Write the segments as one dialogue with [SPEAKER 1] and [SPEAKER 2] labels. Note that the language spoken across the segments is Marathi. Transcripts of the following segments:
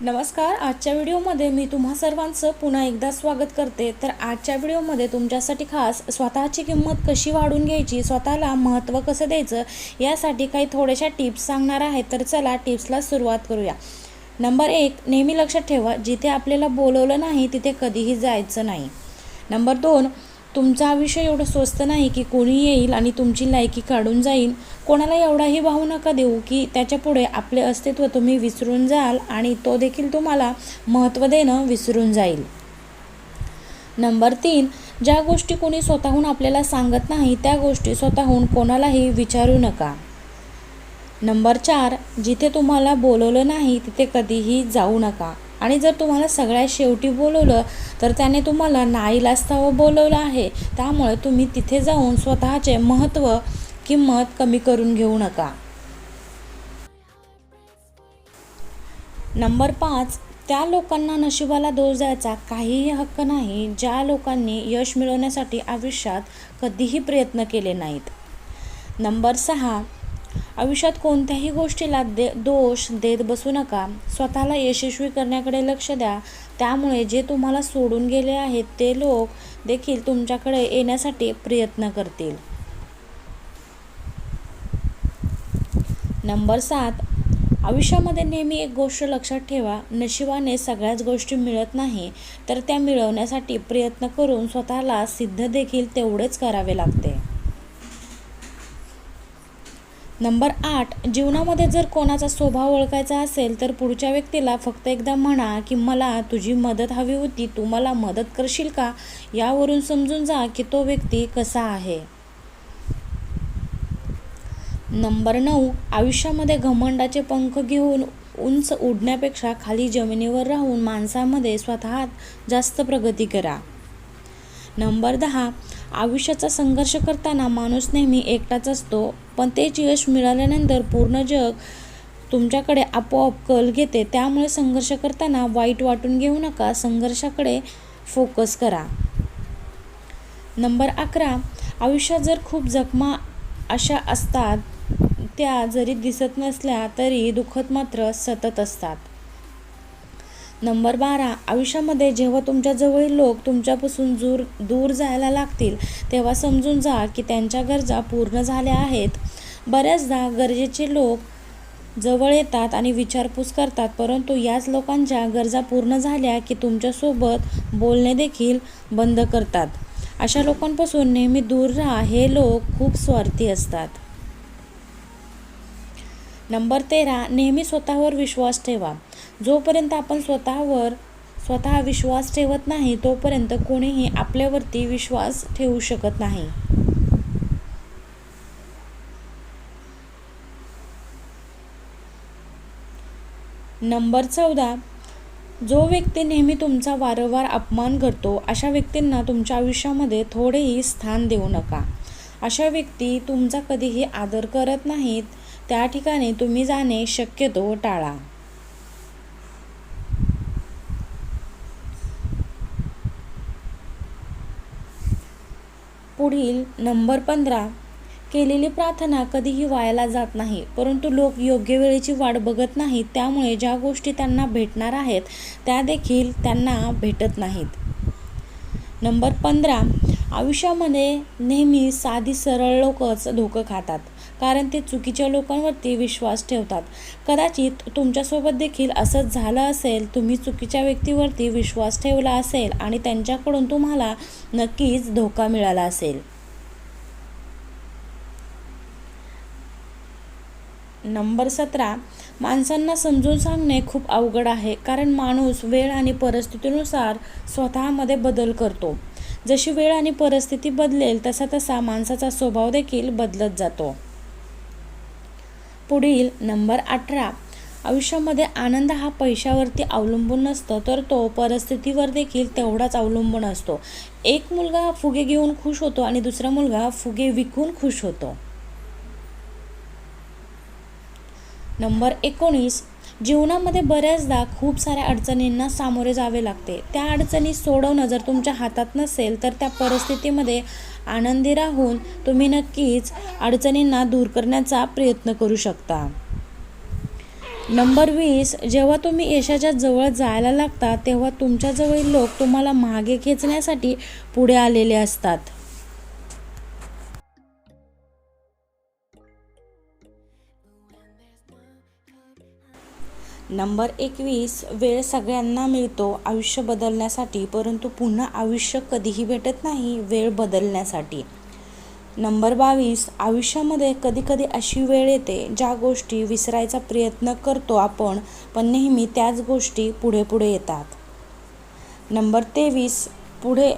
[SPEAKER 1] नमस्कार आजच्या व्हिडिओमध्ये मी तुम्हा सर्वांचं पुन्हा एकदा स्वागत करते. तर आजच्या व्हिडिओमध्ये तुमच्यासाठी खास स्वतःची किंमत कशी वाढून घ्यायची स्वतःला महत्त्व कसं द्यायचं यासाठी काही थोड्याशा टिप्स सांगणार आहे. तर चला टिप्सला सुरुवात करूया. नंबर एक नेहमी लक्षात ठेवा. जिथे आपल्याला बोलवलं नाही तिथे कधीही जायचं नाही. नंबर दोन तुमचं आयुष्य एवढं स्वस्त नाही की कोणी येईल आणि तुमची लायकी काढून जाईल. कोणाला एवढाही भाव नका देऊ की त्याच्यापुढे आपले अस्तित्व तुम्ही विसरून जाल आणि तो देखील तुम्हाला महत्त्व देणं विसरून जाईल. नंबर तीन ज्या गोष्टी कोणी स्वतःहून आपल्याला सांगत नाही त्या गोष्टी स्वतःहून कोणालाही विचारू नका. नंबर चार जिथे तुम्हाला बोलवलं नाही तिथे कधीही जाऊ नका. आणि जर तुम्हाला सगळ्यात शेवटी बोलवलं तर त्याने तुम्हाला नाईलास्तव बोलवलं आहे. त्यामुळे तुम्ही तिथे जाऊन स्वतःचे महत्त्व किंमत कमी करून घेऊ नका. नंबर पाच त्या लोकांना नशिबाला दोष द्यायचा काहीही हक्क नाही ज्या लोकांनी यश मिळवण्यासाठी आयुष्यात कधीही प्रयत्न केले नाहीत. नंबर सहा आयुष्यात कोणत्याही गोष्टीला दे दोष देत बसू नका. स्वतःला यशस्वी करण्याकडे लक्ष द्या. त्यामुळे जे तुम्हाला सोडून गेले आहेत ते लोक देखील तुमच्याकडे येण्यासाठी प्रयत्न करतील. नंबर सात. आयुष्यामध्ये नेहमी एक गोष्ट लक्षात ठेवा. नशिबाने सगळ्याच गोष्टी मिळत नाही तर त्या मिळवण्यासाठी प्रयत्न करून स्वतःला सिद्ध देखील तेवढेच करावे लागते. नंबर आठ जीवनामध्ये जर कोणाचा स्वभाव ओळखायचा असेल तर पुढच्या व्यक्तीला फक्त एकदा म्हणा की मला तुझी मदत हवी होती तू मला मदत करशील का? यावरून समजून जा की तो व्यक्ती कसा आहे. नंबर नऊ आयुष्यामध्ये घमंडाचे पंख घेऊन उंच उडण्यापेक्षा खाली जमिनीवर राहून माणसामध्ये स्वतः जास्त प्रगती करा. नंबर दहा आयुष्याचा संघर्ष करताना माणूस नेहमी एकटाच असतो पण तेच यश मिळाल्यानंतर पूर्ण जग तुमच्याकडे आपोआप कल घेते त्यामुळे संघर्ष करताना वाईट वाटून घेऊ नका संघर्षाकडे फोकस करा. नंबर अकरा आयुष्यात जर खूप जखमा अशा असतात त्या जरी दिसत नसल्या तरी दुखत मात्र सतत असतात. नंबर बारा आयुष्यामध्ये जेव्हा तुमच्या जवळील लोक तुमच्यापासून दूर दूर जायला लागतील तेव्हा समजून जा की त्यांच्या गरजा पूर्ण झाल्या आहेत. बऱ्याचदा गरजेचे लोक जवळ येतात आणि विचारपूस करतात परंतु याच लोकांच्या गरजा पूर्ण झाल्या की तुमच्यासोबत बोलणे देखील बंद करतात. अशा लोकांपासून नेहमी दूर राहा हे लोक खूप स्वार्थी असतात. नंबर तेरा नेहमी स्वतःवर विश्वास ठेवा. जोपर्यंत आपण स्वतःवर स्वतः विश्वास ठेवत नाही तोपर्यंत कोणीही आपल्यावरती विश्वास ठेवू शकत नाही. नंबर चौदा. जो व्यक्ती नेहमी तुमचा वारंवार अपमान करतो अशा व्यक्तींना तुमच्या आयुष्यामध्ये थोडेही स्थान देऊ नका. अशा व्यक्ती तुमचा कधीही आदर करत नाहीत. त्या ठिकाणी तुम्ही जाणे शक्यतो टाळा. पुढील नंबर पंधरा. केलेली प्रार्थना कधीही वायाला जात नाही परंतु लोक योग्य वेळेची वाट बघत नाहीत त्यामुळे ज्या गोष्टी त्यांना भेटणार आहेत त्या देखील त्यांना भेटत नाहीत. नंबर पंधरा. आयुष्यामध्ये नेहमी साधी सरळ लोकच धोकं खातात. कारण ते चुकीच्या लोकांवरती विश्वास ठेवतात. कदाचित तुमच्यासोबत देखील असंच झालं असेल तुम्ही चुकीच्या व्यक्तीवरती विश्वास ठेवला असेल आणि त्यांच्याकडून तुम्हाला नक्कीच धोका मिळाला असेल. नंबर सतरा. माणसांना समजून सांगणे खूप अवघड आहे कारण माणूस वेळ आणि परिस्थितीनुसार स्वतःमध्ये बदल करतो. जशी वेळ आणि परिस्थिती बदलेल तसा तसा माणसाचा स्वभाव देखील बदलत जातो. पुढील नंबर अठरा. आयुष्यामध्ये आनंद हा पैशावरती अवलंबून नसतो तर तो परिस्थितीवर देखील तेवढाच अवलंबून असतो. एक मुलगा फुगे घेऊन खुश होतो आणि दुसरा मुलगा फुगे विकून खुश होतो. नंबर एकोणीस. जीवनामध्ये बऱ्याचदा खूप साऱ्या अडचणींना सामोरे जावे लागते. त्या अडचणी सोडवणं जर तुमच्या हातात नसेल तर त्या परिस्थितीमध्ये आनंदी राहून तुम्ही नक्कीच अडचणींना दूर करण्याचा प्रयत्न करू शकता. नंबर वीस जेव्हा तुम्ही यशाच्या जवळ जायला लागता तेव्हा तुमच्याजवळील लोक तुम्हाला मागे खेचण्यासाठी पुढे आलेले असतात. नंबर एकवीस वेळ सगळ्यांना मिळतो आयुष्य बदलण्यासाठी परंतु पुन्हा आयुष्य कधीही भेटत नाही वेळ बदलण्यासाठी. नंबर बावीस आयुष्यामध्ये कधीकधी अशी वेळ येते ज्या गोष्टी विसरायचा प्रयत्न करतो आपण पण नेहमी त्याच गोष्टी पुढे पुढे येतात. नंबर तेवीस पुढे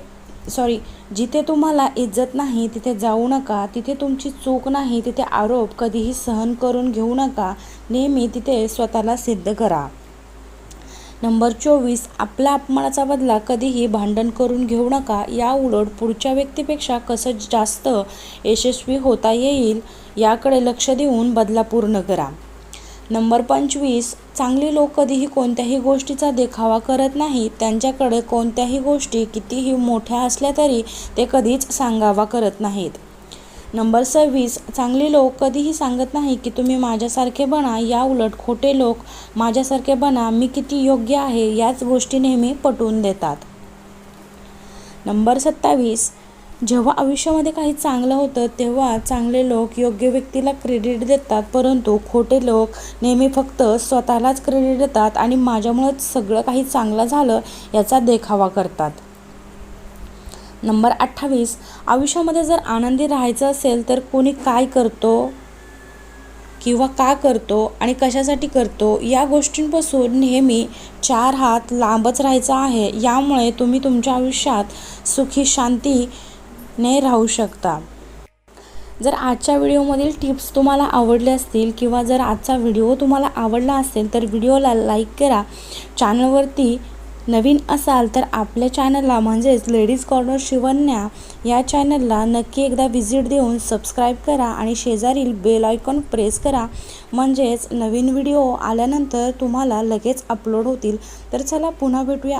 [SPEAKER 1] सॉरी जिथे तुम्हाला इज्जत नाही तिथे जाऊ नका तिथे तुमची चूक नाही तिथे आरोप कधीही सहन करून घेऊ नका नेहमी तिथे स्वतःला सिद्ध करा. नंबर चोवीस आपला अपमानाचा बदला कधीही भांडण करून घेऊ नका या उलट पुढच्या व्यक्तीपेक्षा कसं जास्त यशस्वी होता येईल याकडे लक्ष देऊन बदला पूर्ण करा. नंबर पंचवीस चांगली लोक कधीही कोणत्याही गोष्टीचा देखावा करत नाहीत त्यांच्याकडे कोणत्याही गोष्टी कितीही मोठ्या असल्या तरी ते कधीच सांगावा करत नाहीत. नंबर सव्वीस चांगली लोक कधीही सांगत नाही की तुम्ही माझ्यासारखे बना या उलट खोटे लोक माझ्यासारखे बना मी किती योग्य आहे याच गोष्टी नेहमी पटवून देतात. नंबर सत्तावीस जेव्हा आयुष्यामध्ये काही चांगलं होतं तेव्हा चांगले लोक योग्य व्यक्तीला क्रेडिट देतात. परंतु खोटे लोक नेहमी फक्त स्वतःलाच क्रेडिट देतात आणि माझ्यामुळंच सगळं काही चांगलं झालं याचा देखावा करतात. नंबर अठ्ठावीस. आयुष्यामध्ये जर आनंदी राहायचं असेल तर कोणी काय करतो किंवा का करतो आणि कशासाठी करतो या गोष्टींपासून नेहमी चार हात लांबच राहायचं आहे. यामुळे तुम्ही तुमच्या आयुष्यात सुखी शांती ने राहू शकता. जर आजच्या व्हिडिओमधील टिप्स तुम्हाला आवडले असतील किंवा जर आजचा व्हिडिओ तुम्हाला आवडला असेल तर व्हिडिओला लाईक करा. चॅनलवरती नवीन असाल तर आपल्या चॅनलला म्हणजेच लेडीज कॉर्नर शिवन्या या चॅनलला नक्की एकदा व्हिजिट देऊन सबस्क्राईब करा आणि शेजारील बेल आयकॉन प्रेस करा. म्हणजेच नवीन व्हिडिओ आल्यानंतर तुम्हाला लगेच अपलोड होतील. तर चला पुन्हा भेटूया